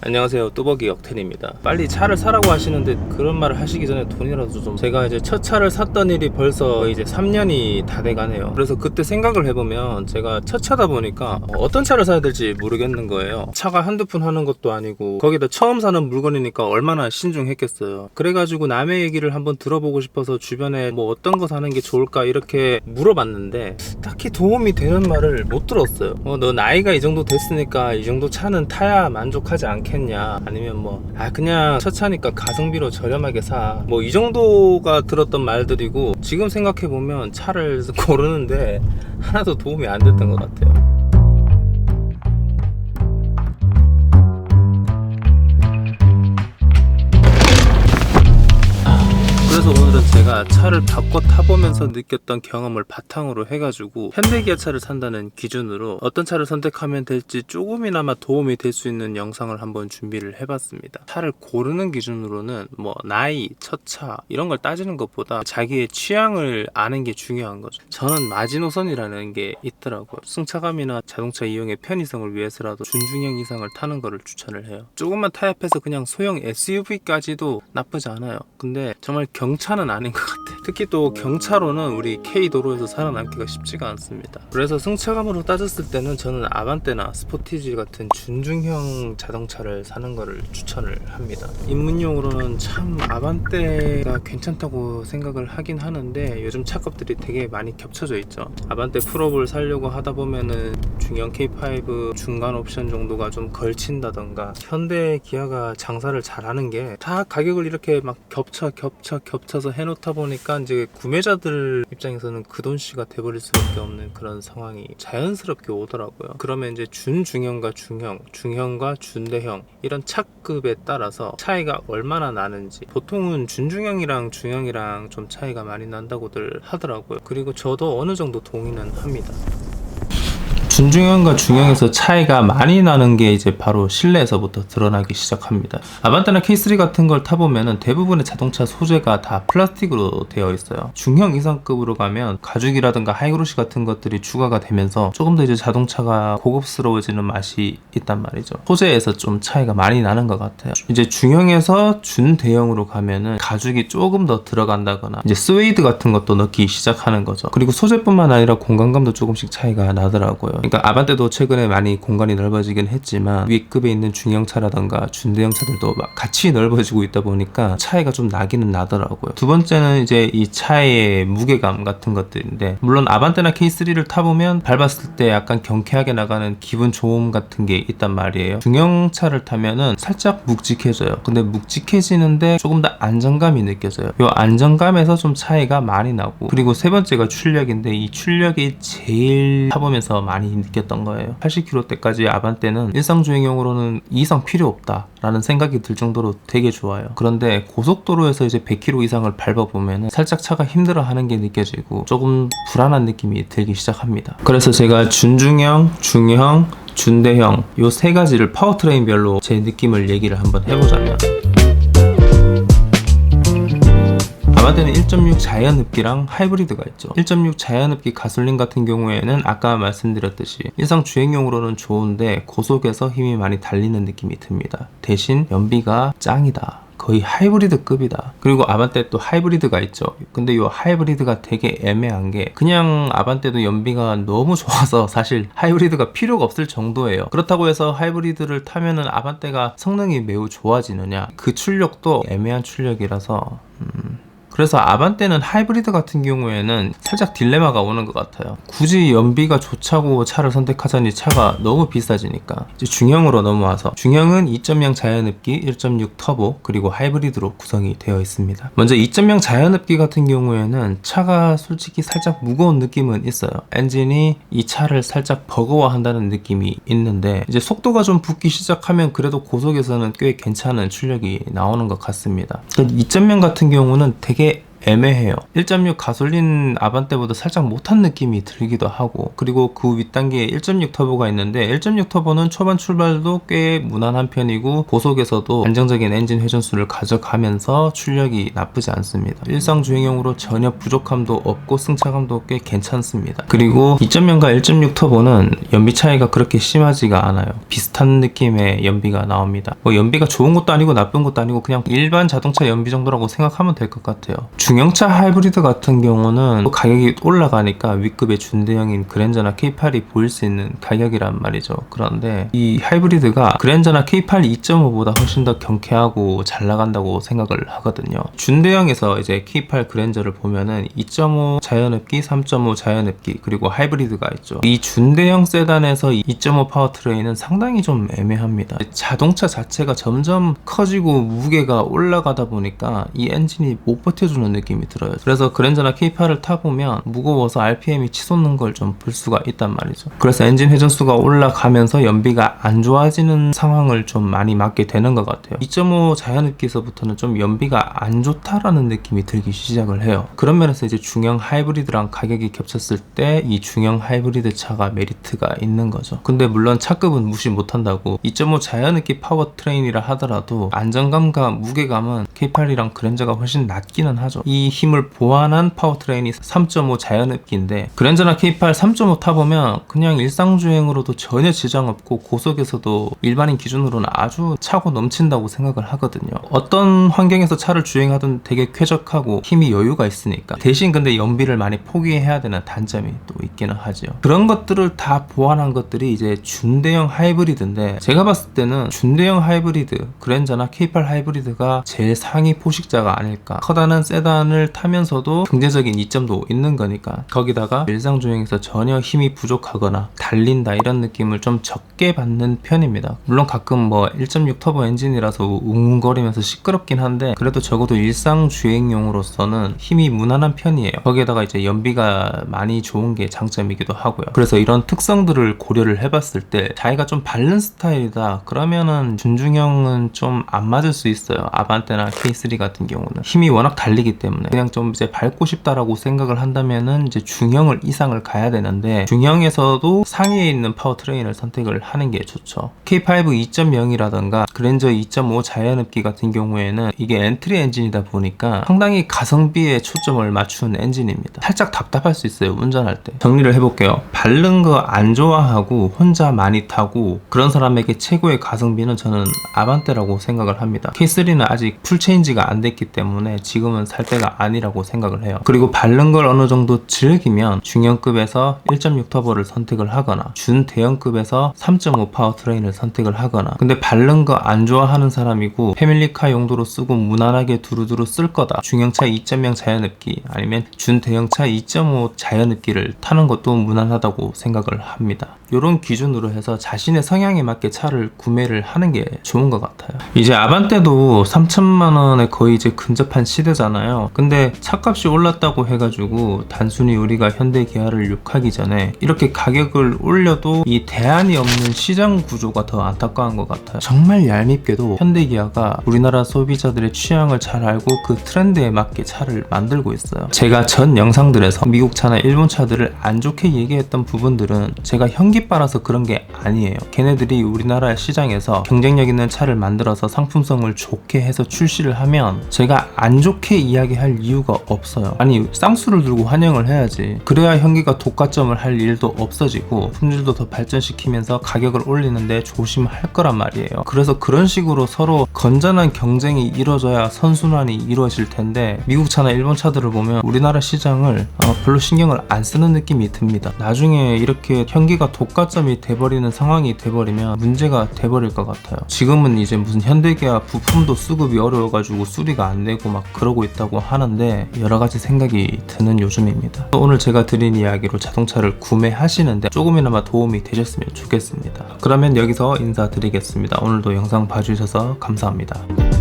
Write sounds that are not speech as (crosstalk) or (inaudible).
안녕하세요. 뚜벅이 역텐입니다. 빨리 차를 사라고 하시는데 그런 말을 하시기 전에 돈이라도 좀 제가 이제 첫 차를 샀던 일이 벌써 이제 3년이 다 돼가네요. 그래서 그때 생각을 해보면 제가 첫 차다 보니까 어떤 차를 사야 될지 모르겠는 거예요. 차가 한두 푼 하는 것도 아니고 거기다 처음 사는 물건이니까 얼마나 신중했겠어요. 그래가지고 남의 얘기를 한번 들어보고 싶어서 주변에 뭐 어떤 거 사는 게 좋을까 이렇게 물어봤는데 딱히 도움이 되는 말을 못 들었어요. 어, 너 나이가 이 정도 됐으니까 이 정도 차는 타야 만족하지 않겠 냐? 아니면 뭐 아 그냥 첫 차니까 가성비로 저렴하게 사. 뭐 이 정도가 들었던 말들이고 지금 생각해보면 차를 (laughs) 고르는데 하나도 도움이 안 됐던 것 같아요 오늘은 제가 차를 바꿔 타보면서 느꼈던 경험을 바탕으로 해가지고 현대기아 차를 산다는 기준으로 어떤 차를 선택하면 될지 조금이나마 도움이 될 수 있는 영상을 한번 준비를 해봤습니다. 차를 고르는 기준으로는 뭐 나이, 첫차 이런 걸 따지는 것보다 자기의 취향을 아는 게 중요한 거죠. 저는 마지노선이라는 게 있더라고요. 승차감이나 자동차 이용의 편의성을 위해서라도 준중형 이상을 타는 거를 추천을 해요. 조금만 타협해서 그냥 소형 SUV까지도 나쁘지 않아요. 근데 정말 경차 는 아닌 것 같아. 특히 또 경차로는 우리 K 도로에서 살아남기가 쉽지가 않습니다. 그래서 승차감으로 따졌을 때는 저는 아반떼나 스포티지 같은 준중형 자동차를 사는 거를 추천을 합니다. 입문용으로는 참 아반떼가 괜찮다고 생각을 하긴 하는데 요즘 차값들이 되게 많이 겹쳐져 있죠. 아반떼 풀업을 살려고 하다 보면은 중형 K5 중간 옵션 정도가 좀 걸친다던가 현대 기아가 장사를 잘하는 게 다 가격을 이렇게 막 겹쳐 겹쳐 겹쳐서 해놓다 보니까 이제 구매자들 입장에서는 그 돈씨가 돼버릴 수밖에 없는 그런 상황이 자연스럽게 오더라고요. 그러면 이제 준중형과 중형, 중형과 준대형 이런 차급에 따라서 차이가 얼마나 나는지 보통은 준중형이랑 중형이랑 좀 차이가 많이 난다고들 하더라고요. 그리고 저도 어느 정도 동의는 합니다. 준중형과 중형에서 차이가 많이 나는 게 이제 바로 실내에서부터 드러나기 시작합니다. 아반떼나 K3 같은 걸 타보면은 대부분의 자동차 소재가 다 플라스틱으로 되어 있어요. 중형 이상급으로 가면 가죽이라든가 하이그로시 같은 것들이 추가가 되면서 조금 더 이제 자동차가 고급스러워지는 맛이 있단 말이죠. 소재에서 좀 차이가 많이 나는 것 같아요. 이제 중형에서 준대형으로 가면은 가죽이 조금 더 들어간다거나 이제 스웨이드 같은 것도 넣기 시작하는 거죠. 그리고 소재뿐만 아니라 공간감도 조금씩 차이가 나더라고요. 그러니까 아반떼도 최근에 많이 공간이 넓어지긴 했지만 위급에 있는 중형차라던가 준대형 차들도 막 같이 넓어지고 있다 보니까 차이가 좀 나기는 나더라고요. 두 번째는 이제 이 차의 무게감 같은 것들인데 물론 아반떼나 K3를 타보면 밟았을 때 약간 경쾌하게 나가는 기분 좋음 같은 게 있단 말이에요. 중형차를 타면은 살짝 묵직해져요. 근데 묵직해지는데 조금 더 안정감이 느껴져요. 이 안정감에서 좀 차이가 많이 나고 그리고 세 번째가 출력인데 이 출력이 제일 타보면서 많이 느꼈던 거예요. 80km대까지 아반떼는 일상 주행용으로는 이 이상 필요 없다라는 생각이 들 정도로 되게 좋아요. 그런데 고속도로에서 이제 100km 이상을 밟아보면 살짝 차가 힘들어하는 게 느껴지고 조금 불안한 느낌이 들기 시작합니다. 그래서 제가 준중형, 중형, 준대형 요 세 가지를 파워트레인별로 제 느낌을 얘기를 한번 해보자면 아반떼는 1.6 자연흡기랑 하이브리드가 있죠. 1.6 자연흡기 가솔린 같은 경우에는 아까 말씀드렸듯이 일상 주행용으로는 좋은데 고속에서 힘이 많이 달리는 느낌이 듭니다. 대신 연비가 짱이다. 거의 하이브리드급이다. 그리고 아반떼 또 하이브리드가 있죠. 근데 이 하이브리드가 되게 애매한 게 그냥 아반떼도 연비가 너무 좋아서 사실 하이브리드가 필요가 없을 정도예요. 그렇다고 해서 하이브리드를 타면은 아반떼가 성능이 매우 좋아지느냐? 그 출력도 애매한 출력이라서 음, 그래서 아반떼는 하이브리드 같은 경우에는 살짝 딜레마가 오는 것 같아요. 굳이 연비가 좋자고 차를 선택하자니 차가 너무 비싸지니까 이제 중형으로 넘어와서 중형은 2.0 자연흡기, 1.6 터보 그리고 하이브리드로 구성이 되어 있습니다. 먼저 2.0 자연흡기 같은 경우에는 차가 솔직히 살짝 무거운 느낌은 있어요. 엔진이 이 차를 살짝 버거워한다는 느낌이 있는데 이제 속도가 좀 붙기 시작하면 그래도 고속에서는 꽤 괜찮은 출력이 나오는 것 같습니다. 2.0 같은 경우는 되게 애매해요. 1.6 가솔린 아반떼보다 살짝 못한 느낌이 들기도 하고 그리고 그 윗단계에 1.6 터보가 있는데 1.6 터보는 초반 출발도 꽤 무난한 편이고 고속에서도 안정적인 엔진 회전수를 가져가면서 출력이 나쁘지 않습니다. 일상 주행용으로 전혀 부족함도 없고 승차감도 꽤 괜찮습니다. 그리고 2.0과 1.6 터보는 연비 차이가 그렇게 심하지가 않아요. 비슷한 느낌의 연비가 나옵니다. 뭐 연비가 좋은 것도 아니고 나쁜 것도 아니고 그냥 일반 자동차 연비 정도라고 생각하면 될 것 같아요. 중형차 하이브리드 같은 경우는 또 가격이 올라가니까 윗급의 준대형인 그랜저나 K8이 보일 수 있는 가격이란 말이죠. 그런데 이 하이브리드가 그랜저나 K8 2.5보다 훨씬 더 경쾌하고 잘 나간다고 생각을 하거든요. 준대형에서 이제 K8 그랜저를 보면은 2.5 자연흡기, 3.5 자연흡기 그리고 하이브리드가 있죠. 이 준대형 세단에서 2.5 파워트레인은 상당히 좀 애매합니다. 자동차 자체가 점점 커지고 무게가 올라가다 보니까 이 엔진이 못 버텨주는 느낌이 들어요. 그래서 그랜저나 K8을 타보면 무거워서 RPM이 치솟는 걸 좀 볼 수가 있단 말이죠. 그래서 엔진 회전수가 올라가면서 연비가 안 좋아지는 상황을 좀 많이 맞게 되는 것 같아요. 2.5 자연흡기에서부터는 좀 연비가 안 좋다라는 느낌이 들기 시작을 해요. 그런 면에서 이제 중형 하이브리드랑 가격이 겹쳤을 때 이 중형 하이브리드 차가 메리트가 있는 거죠. 근데 물론 차급은 무시 못한다고 2.5 자연흡기 파워트레인이라 하더라도 안정감과 무게감은 K8이랑 그랜저가 훨씬 낮기는 하죠. 이 힘을 보완한 파워트레인이 3.5 자연흡기인데 그랜저나 K8 3.5 타보면 그냥 일상주행으로도 전혀 지장 없고 고속에서도 일반인 기준으로는 아주 차고 넘친다고 생각을 하거든요. 어떤 환경에서 차를 주행하든 되게 쾌적하고 힘이 여유가 있으니까 대신 근데 연비를 많이 포기해야 되는 단점이 또 있기는 하죠. 그런 것들을 다 보완한 것들이 이제 준대형 하이브리드인데 제가 봤을 때는 준대형 하이브리드 그랜저나 K8 하이브리드가 제일 상위 포식자가 아닐까. 커다란 세단 을 타면서도 경제적인 이점도 있는 거니까 거기다가 일상 주행에서 전혀 힘이 부족하거나 달린다 이런 느낌을 좀 적게 받는 편입니다. 물론 가끔 뭐 1.6 터보 엔진이라서 웅웅거리면서 시끄럽긴 한데 그래도 적어도 일상 주행용으로서는 힘이 무난한 편이에요. 거기에다가 이제 연비가 많이 좋은 게 장점이기도 하고요. 그래서 이런 특성들을 고려를 해봤을 때 자기가 좀 바른 스타일이다 그러면은 준중형은 좀 안 맞을 수 있어요. 아반떼나 K3 같은 경우는 힘이 워낙 달리기 때문에 그냥 좀 이제 밟고 싶다라고 생각을 한다면은 이제 중형을 이상을 가야 되는데 중형에서도 상위에 있는 파워트레인을 선택을 하는 게 좋죠. K5 2.0이라던가 그랜저 2.5 자연흡기 같은 경우에는 이게 엔트리 엔진이다 보니까 상당히 가성비에 초점을 맞춘 엔진입니다. 살짝 답답할 수 있어요 운전할 때. 정리를 해볼게요. 바른 거안 좋아하고 혼자 많이 타고 그런 사람에게 최고의 가성비는 저는 아반떼라고 생각을 합니다. K3는 아직 풀체인지가 안 됐기 때문에 지금은 살때 가 아니라고 생각을 해요. 그리고 바른 걸 어느 정도 즐기면 중형급에서 1.6 터보를 선택을 하거나 준대형급에서 3.5 파워 트레인을 선택을 하거나 근데 바른 거 안 좋아하는 사람이고 패밀리카 용도로 쓰고 무난하게 두루두루 쓸 거다. 중형차 2.0 자연흡기 아니면 준대형차 2.5 자연흡기를 타는 것도 무난하다고 생각을 합니다. 이런 기준으로 해서 자신의 성향에 맞게 차를 구매를 하는 게 좋은 것 같아요. 이제 아반떼도 3천만 원에 거의 이제 근접한 시대잖아요. 근데 차값이 올랐다고 해가지고 단순히 우리가 현대 기아를 욕하기 전에 이렇게 가격을 올려도 이 대안이 없는 시장 구조가 더 안타까운 것 같아요. 정말 얄밉게도 현대 기아가 우리나라 소비자들의 취향을 잘 알고 그 트렌드에 맞게 차를 만들고 있어요. 제가 전 영상들에서 미국 차나 일본 차들을 안 좋게 얘기했던 부분들은 제가 현기 빨아서 그런 게 아니에요. 걔네들이 우리나라 시장에서 경쟁력 있는 차를 만들어서 상품성을 좋게 해서 출시를 하면 제가 안 좋게 이야기할 이유가 없어요. 아니 쌍수를 들고 환영을 해야지. 그래야 현기가 독과점을 할 일도 없어지고 품질도 더 발전시키면서 가격을 올리는데 조심할 거란 말이에요. 그래서 그런 식으로 서로 건전한 경쟁이 이루어져야 선순환이 이루어질 텐데 미국 차나 일본 차들을 보면 우리나라 시장을 어, 별로 신경을 안 쓰는 느낌이 듭니다. 나중에 이렇게 현기가 독 과점이 돼버리는 상황이 돼버리면 문제가 돼버릴 것 같아요. 지금은 이제 무슨 현대기아 부품도 수급이 어려워가지고 수리가 안 되고 막 그러고 있다고 하는데 여러 가지 생각이 드는 요즘입니다. 오늘 제가 드린 이야기로 자동차를 구매하시는데 조금이나마 도움이 되셨으면 좋겠습니다. 그러면 여기서 인사드리겠습니다. 오늘도 영상 봐주셔서 감사합니다.